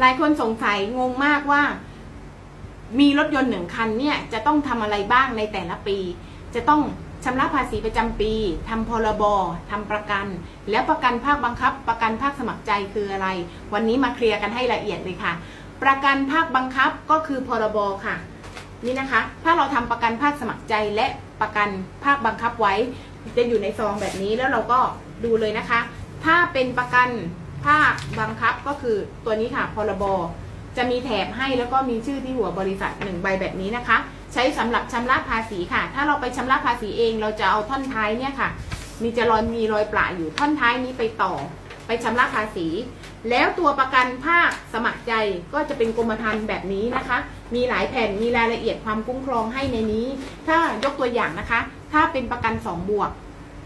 หลายคนสงสัยงงมากว่า มีรถยนต์หนึ่งคันเนี่ยจะต้องทำอะไรบ้างในแต่ละปี จะต้องชำระภาษีประจำปีทำพรบทำประกัน แล้วประกันภาคบังคับ ประกันภาคสมัครใจคืออะไร วันนี้มาเคลียร์กันให้ละเอียดเลยค่ะ ประกันภาคบังคับก็คือพรบค่ะ นี่นะคะ ถ้าเราทำประกันภาคสมัครใจและประกันภาคบังคับไว้ จะอยู่ในซองแบบนี้แล้วเราก็ดูเลยนะคะ ถ้าเป็นประกัน ภาคบังคับก็คือตัวนี้ค่ะพรบจะมีแถบให้แล้วก็มีชื่อที่หัวบริษัทหนึ่งใบแบบนี้นะคะ ใช้สำหรับชำระภาษีค่ะ ถ้าเราไปชำระภาษีเอง เราจะเอาท่อนท้ายเนี่ยค่ะ มีจะรอยมีรอยปลาอยู่ท่อนท้ายนี้ไปต่อ ไปชำระภาษี แล้วตัวประกันภาคสมัครใจก็จะเป็นกรมธรรม์แบบนี้นะคะ มีหลายแผ่นมีรายละเอียดความคุ้มครองให้ในนี้ ถ้ายกตัวอย่างนะคะ ถ้าเป็นประกันสองบวก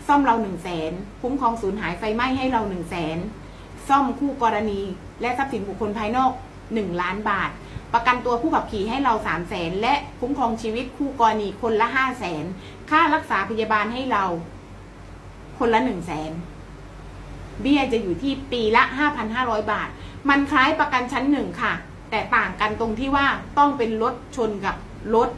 ซ่อมเราหนึ่งแสนคุ้มครองสูญหายไฟไหม้ให้เราหนึ่งแสน ซ่อมคู่กรณี และทรัพย์สินบุคคลภายนอกหนึ่งล้านบาท ประกันตัวผู้ขับขี่ให้เราสามแสนและคุ้มครองชีวิตคู่กรณีคนละห้าแสนค่ารักษาพยาบาลให้เรา คนละหนึ่งแสนเบี้ยจะอยู่ที่ปีละห้าพันห้าร้อยบาท มันคล้ายประกันชั้นหนึ่งค่ะ แต่ต่างกันตรงที่ว่าต้องเป็นรถชนกับรถ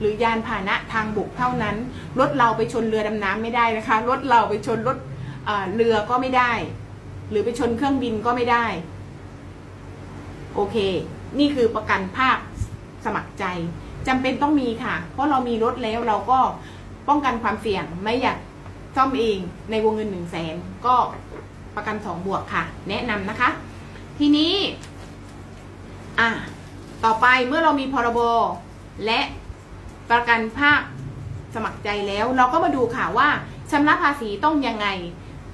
หรือยานพาหนะทางบกเท่านั้น รถเราไปชนเรือดำน้ำไม่ได้นะคะ รถเราไปชนรถเรือก็ไม่ได้ หรือไปชนเครื่องบินก็ไม่ได้ โอเค นี่คือประกันภาคสมัครใจจำเป็นต้องมีค่ะ เพราะเรามีรถแล้วเราก็ป้องกันความเสี่ยงไม่อยากซ่อมเองในวงเงินหนึ่งแสนก็ประกันสองบวกค่ะ แนะนำนะคะ ทีนี้ อะต่อไปเมื่อเรามีพรบและประกันภาคสมัครใจแล้ว เราก็มาดูค่ะว่าชำระภาษีต้องยังไง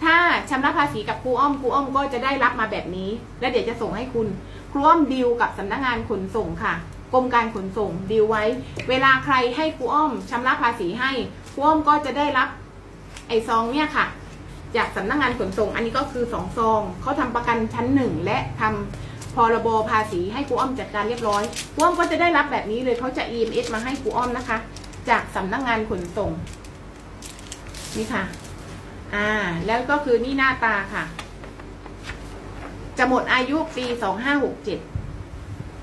ถ้าชำระภาษีกับครูอ้อมครูอ้อมก็จะได้รับมาแบบนี้ แล้วเดี๋ยวจะส่งให้คุณครูอ้อมดีลกับสำนักงานขนส่งค่ะกรมการขนส่งดีลไว้ เวลาใครให้ครูอ้อมชำระภาษีให้ครูอ้อมก็จะได้รับไอซองเนี่ยค่ะ จากสำนักงานขนส่ง อันนี้ก็คือสองซองเขาทำประกันชั้นหนึ่งและทำพรบภาษีให้ครูอ้อมจัดการเรียบร้อยครูอ้อมก็จะได้รับแบบนี้เลยเขาจะ EMS มาให้ครูอ้อมนะคะ จากสำนักงานขนส่งนี่ค่ะ อ่า แล้วก็คือนี่หน้าตาค่ะ จะหมดอายุปีสองห้าหกเจ็ด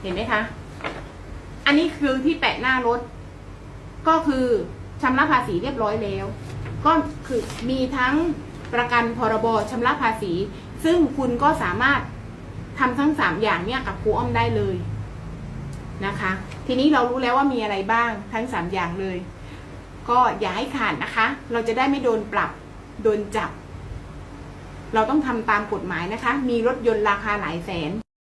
เห็นไหมคะ อันนี้คือที่แปะหน้ารถ ก็คือชำระภาษีเรียบร้อยแล้ว ก็คือมีทั้งประกันพรบชำระภาษี ซึ่งคุณก็สามารถทำทั้งสามอย่างเนี่ยกับครูอ้อมได้เลยนะคะ ทีนี้เรารู้แล้วว่ามีอะไรบ้างทั้งสามอย่างเลย ก็อย่าให้ขาดนะคะ เราจะได้ไม่โดนปรับ โดนจับ เราต้องทำตามกฎหมายนะคะ มีรถยนต์ราคาหลายแสน